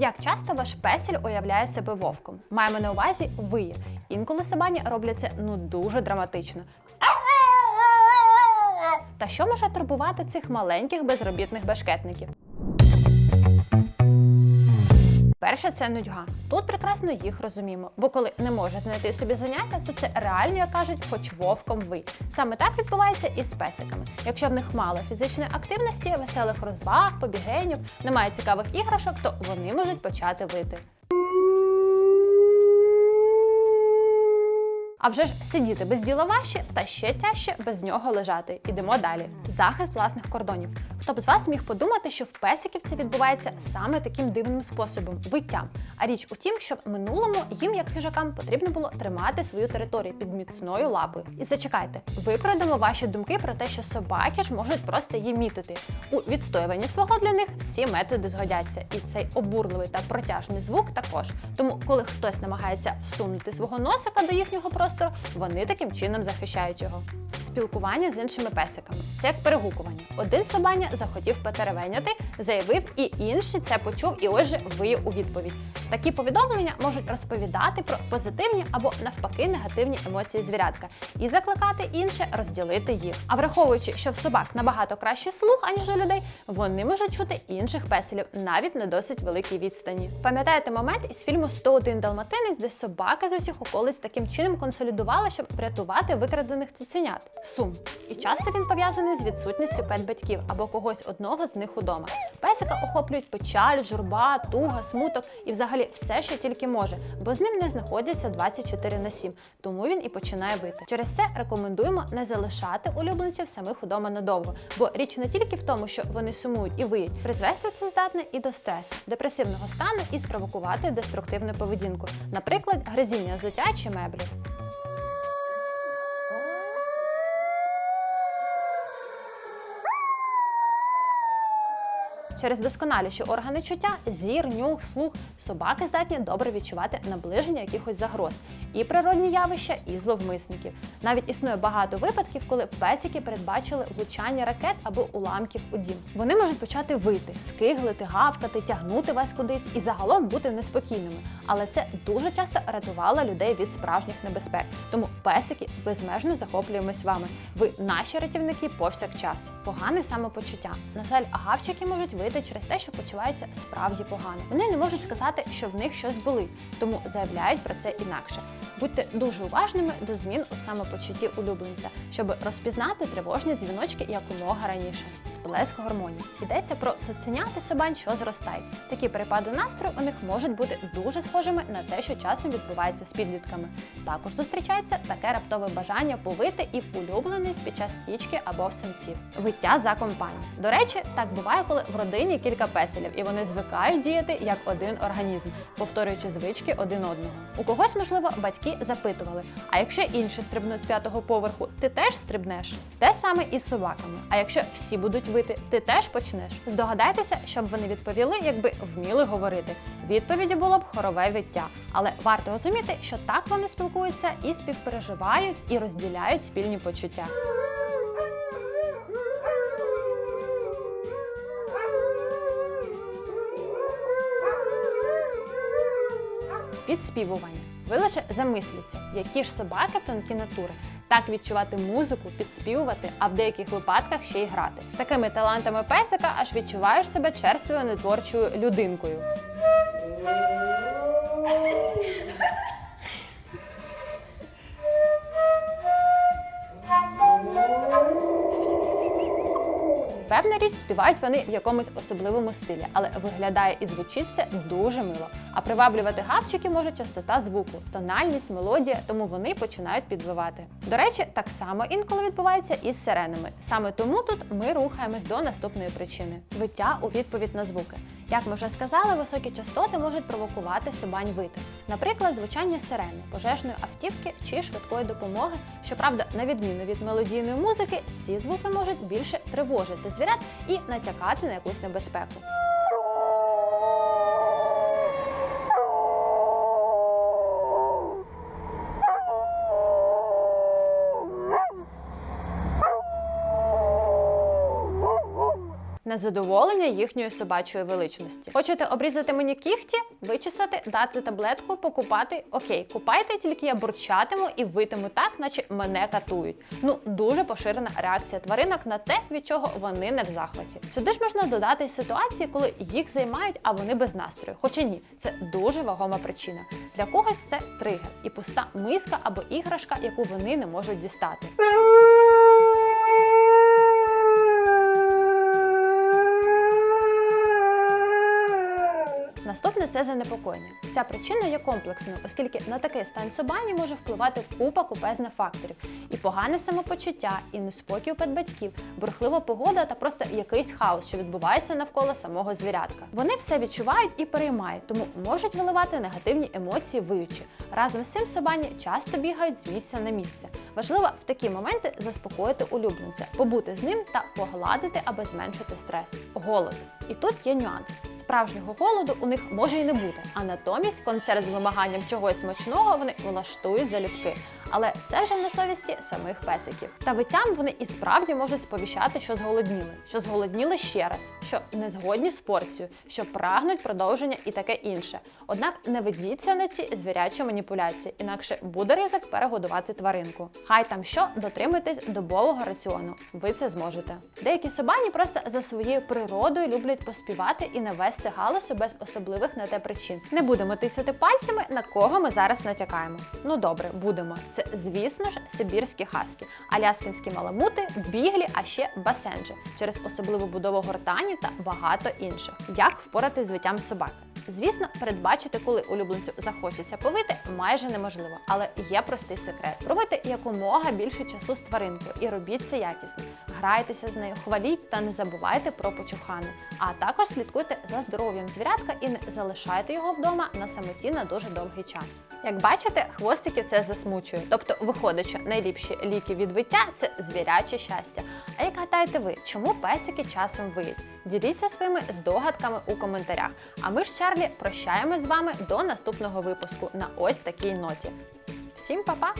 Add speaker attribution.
Speaker 1: Як часто ваш песель уявляє себе вовком? Маємо на увазі ви. Інколи собані робляться ну дуже драматично. Та що може турбувати цих маленьких безробітних бешкетників? Перше це нудьга. Тут прекрасно їх розуміємо, бо коли не може знайти собі заняття, то це реально, як кажуть, хоч вовком ви. Саме так відбувається і з песиками. Якщо в них мало фізичної активності, веселих розваг, побігенів, немає цікавих іграшок, то вони можуть почати вити. А вже ж сидіти без діла важче та ще тяжче без нього лежати. Ідемо далі. Захист власних кордонів. Хто б з вас міг подумати, що в песиків це відбувається саме таким дивним способом виттям. А річ у тім, що в минулому їм, як хижакам, потрібно було тримати свою територію під міцною лапою. І зачекайте, виправдамо ваші думки про те, що собаки ж можуть просто її мітити. У відстоюванні свого для них всі методи згодяться, і цей обурливий та протяжний звук також. Тому, коли хтось намагається всунути свого носика до їхнього простору, вони таким чином захищають його. Спілкування з іншими песиками це як перегукування. Один собаня захотів потеревеняти, заявив, і інший це почув, і ось же виє у відповідь. Такі повідомлення можуть розповідати про позитивні або навпаки негативні емоції звірятка і закликати інше розділити їх. А враховуючи, що в собак набагато кращий слух, аніж у людей, вони можуть чути інших песелів навіть на досить великій відстані. Пам'ятаєте момент із фільму «101 далматинець, де собаки з усіх околиць таким чином консолідували, щоб врятувати викрадених цуценят? Сум. І часто він пов'язаний з відсутністю пет-батьків або когось одного з них удома. Песика охоплюють печаль, журба, туга, смуток і взагалі все, що тільки може, бо з ним не знаходяться 24 на 7, тому він і починає вити. Через це рекомендуємо не залишати улюбленців самих удома надовго, бо річ не тільки в тому, що вони сумують і виють, призвести це здатне і до стресу, депресивного стану і спровокувати деструктивну поведінку, наприклад, гризіння взуття чи меблів. Через досконаліші органи чуття, зір, нюх, слух, собаки здатні добре відчувати наближення якихось загроз, і природні явища, і зловмисників. Навіть існує багато випадків, коли песики передбачили влучання ракет або уламків у дім. Вони можуть почати вити, скиглити, гавкати, тягнути вас кудись і загалом бути неспокійними. Але це дуже часто рятувало людей від справжніх небезпек. Тому песики безмежно захоплюємось вами. Ви наші рятівники повсякчас. Погане самопочуття. На жаль, гавчики можуть вити через те, що почуваються справді погано. Вони не можуть сказати, що в них щось болить, тому заявляють про це інакше. Будьте дуже уважними до змін у самопочутті улюбленця, щоб розпізнати тривожні дзвіночки якомога раніше. Сплеск гормонів йдеться про цуценяти собань, що зростають. Такі перепади настрою у них можуть бути дуже схожими на те, що часом відбувається з підлітками. Також зустрічається таке раптове бажання повити і в улюблений під час стічки або в самців. Виття за компанію. До речі, так буває, коли в родині кілька песелів, і вони звикають діяти як один організм, повторюючи звички один одного. У когось, можливо, батьки запитували: а якщо інші стрибнуть з п'ятого поверху, ти теж стрибнеш? Те саме і з собаками. А якщо всі будуть вити, ти теж почнеш? Здогадайтеся, щоб вони відповіли, якби вміли говорити. Відповіді було б хорове виття. Але варто розуміти, що так вони спілкуються і співпереживають, і розділяють спільні почуття. Підспівування. Ви лише замисліться, які ж собаки тонкі натури. Так відчувати музику, підспівувати, а в деяких випадках ще й грати. З такими талантами песика аж відчуваєш себе черствою нетворчою людинкою. Певна річ, співають вони в якомусь особливому стилі, але виглядає і звучить це дуже мило. А приваблювати гавчики може частота звуку, тональність, мелодія, тому вони починають підвивати. До речі, так само інколи відбувається і з сиренами. Саме тому тут ми рухаємось до наступної причини виття у відповідь на звуки. Як ми вже сказали, високі частоти можуть провокувати собань вити. Наприклад, звучання сирени, пожежної автівки чи швидкої допомоги. Щоправда, на відміну від мелодійної музики, ці звуки можуть більше тривожити звірят і натякати на якусь небезпеку. На задоволення їхньої собачої величності. Хочете обрізати мені кігті, вичесати, дати таблетку, покупати? Окей, купайте, тільки я бурчатиму і витиму так, наче мене катують. Ну дуже поширена реакція тваринок на те, від чого вони не в захваті. Сюди ж можна додати ситуації, коли їх займають, а вони без настрою. Хоча ні, це дуже вагома причина. Для когось це тригер і пуста миска або іграшка, яку вони не можуть дістати. Наступне це занепокоєння. Ця причина є комплексною, оскільки на такий стан собані може впливати купа купезних факторів: і погане самопочуття, і неспокій у педбатьків, бурхлива погода та просто якийсь хаос, що відбувається навколо самого звірятка. Вони все відчувають і переймають, тому можуть виливати негативні емоції виючи. Разом з цим собані часто бігають з місця на місце. Важливо в такі моменти заспокоїти улюбленця, побути з ним та погладити, аби зменшити стрес. Голод. І тут є нюанс. Справжнього голоду у них може і не бути, а натомість концерт з вимаганням чогось смачного вони влаштують залюбки. Але це вже на совісті самих песиків. Та виттям вони і справді можуть сповіщати, що зголодніли, що зголодніли ще раз, що не згодні з порцією, що прагнуть продовження і таке інше. Однак не ведіться на ці звірячі маніпуляції, інакше буде ризик перегодувати тваринку. Хай там що дотримуйтесь добового раціону. Ви це зможете. Деякі собані просто за своєю природою люблять поспівати і навести галасу без особливих на те причин. Не будемо тисяти пальцями, на кого ми зараз натякаємо. Ну добре, будемо. Це, звісно ж, сибірські хаски, аляскінські маламути, біглі, а ще басенджі через особливу будову гортані та багато інших. Як впоратись з виттям собаки? Звісно, передбачити, коли улюбленцю захочеться повити, майже неможливо, але є простий секрет. Проводьте якомога більше часу з тваринкою і робіть це якісно. Грайтеся з нею, хваліть та не забувайте про почухани. А також слідкуйте за здоров'ям звірятка і не залишайте його вдома на самоті на дуже довгий час. Як бачите, хвостиків це засмучує. Тобто, виходить, що найліпші ліки від виття це звіряче щастя. А як гадаєте ви, чому песики часом виють? Діліться своїми здогадками у коментарях. А ми ж з Чарлі прощаємось з вами до наступного випуску на ось такій ноті. Всім па-па!